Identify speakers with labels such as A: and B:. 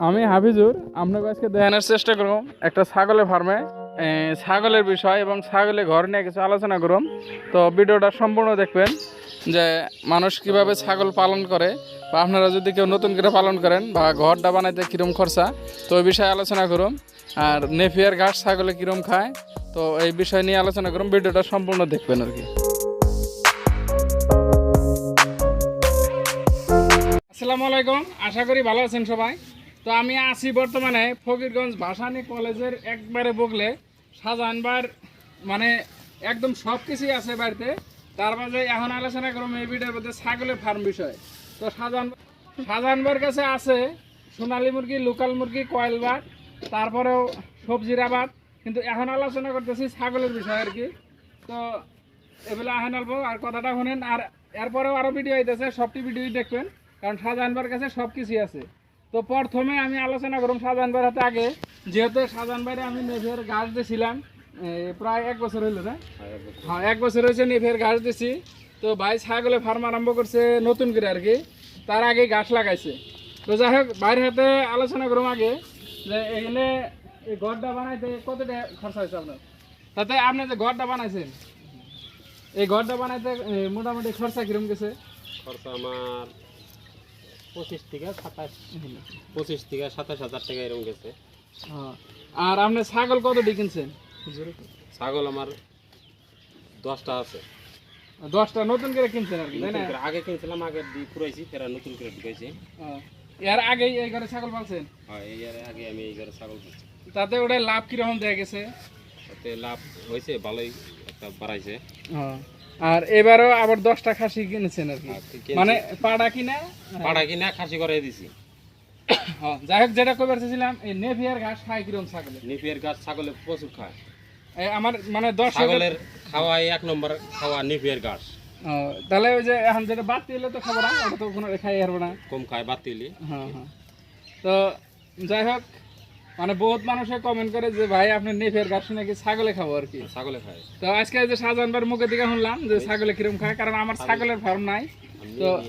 A: আমি হাফিজুর, আপনাকে আজকে দেখানোর চেষ্টা করব একটা ছাগলের ফার্মে। ছাগলের বিষয় এবং ছাগলের ঘর নিয়ে কিছু আলোচনা করুন তো ভিডিওটা সম্পূর্ণ দেখবেন যে মানুষ কীভাবে ছাগল পালন করে বা আপনারা যদি কেউ নতুন করে পালন করেন বা ঘরটা বানাইতে কীরম খরচা, তো ওই বিষয়ে আলোচনা করুন আর নেপিয়ার ঘাস ছাগলে কীরম খায়, তো এই বিষয় নিয়ে আলোচনা করুন ভিডিওটা সম্পূর্ণ দেখবেন আর কি। আসসালামু আলাইকুম, আশা করি ভালো আছেন সবাই। তো আমি আছি বর্তমানে ফকিরগঞ্জ ভাসানী কলেজের একবারে বগলে। শাহজাহানবার মানে একদম সব কিছুই আছে বাড়িতে। তার মাঝে এখন আলোচনা করব এই ভিডিওর মধ্যে ছাগলের ফার্ম বিষয়। তো শাহজাহান শাহজাহানবার কাছে আছে সোনালী মুরগি, লোকাল মুরগি কয়েল বাট তারপরেও সবজির আবাদ। কিন্তু এখন আলোচনা করতেছি ছাগলের বিষয় আর কি। তো এগুলো আহেন অল্প আর কথাটা শুনেন। আর এরপরেও আরও ভিডিও আইতেছে, সবটি ভিডিওই দেখবেন। কারণ শাহজাহানবার কাছে সব কিছুই আছে। তো প্রথমে আমি আলোচনা করুন শাহজাহানবার হাতে আগে। যেহেতু শাহজাহানবারে আমি নেভের গাছ দিয়েছিলাম প্রায় এক বছর হইল না? হ্যাঁ এক বছর হয়েছে নেভের গাছ দিছি। তো ভাই ছাগলে ফার্ম আরম্ভ করছে নতুন করে আর কি। তার আগে গাছ লাগাইছে। তো যাই হোক বাইরের হাতে আলোচনা করুন আগে যে এখানে এই ঘরটা বানাইতে কত টাকা খরচা হয়েছে আপনার? তাতে আপনি যে ঘরটা বানাইছেন এই ঘরটা বানাইতে মোটামুটি খরচা কিরম গেছে?
B: খরচা আমার পঁচিশ থেকে সাতাশ। পঁচিশ থেকে সাতাশ হাজার টাকা এরকম গেছে।
A: হ্যাঁ। আর আপনি ছাগল কতটি কিনছেন?
B: ছাগল আমার দশটা আছে।
A: দশটা নতুন করে কিনছেন আর কি
B: আগে কিনছিলাম আগে পুরাইছি ফেরা নতুন করে ঢুকাইছি।
A: হ্যাঁ। এর আগেই এই ঘরে ছাগল পালছেন?
B: হয় এই আগে আমি এই ঘরে ছাগল
A: তাতে ওটা লাভ কীরকম দেয়া গেছে?
B: তাতে লাভ হয়েছে ভালোই একটা বাড়াইছে।
A: হ্যাঁ। আর এবারও আবার দশটা খাসি কিনেছেন আর কি।
B: কিনছি।
A: মানে পাড়া কিনা?
B: পাড়া কিনা খাসি করে দিছি।
A: হ্যাঁ, যাই হোক যেটা কবে চাইছিলাম এই নেভিয়ার ঘাস খাই কিরম ছাগলে?
B: নিপিয়ার গাছ ছাগলে প্রচুর খায়।
A: আমার মানে দশ
B: ছাগলের খাওয়া এক নম্বর খাওয়া নিপিয়ার গাছ
A: তাহলে ওই যে এখন যেটা বাদ দিলে তো খাব না ওটা তো কোনো খাই হারবো না।
B: কম খায় বাতিলি
A: হ্যাঁ হ্যাঁ। তো যাই হোক মানে বহুত মানুষে কমেন্ট করে যে ভাই আপনি নেফের গাছ নাকি ছাগলে খাব আর কি?
B: ছাগলে খায়।
A: তো আজকে যে শাহজাহানবার মুখে দিকে শুনলাম যে ছাগলে কিরম খায়? কারণ আমার ছাগলের ফার্ম নাই। তো-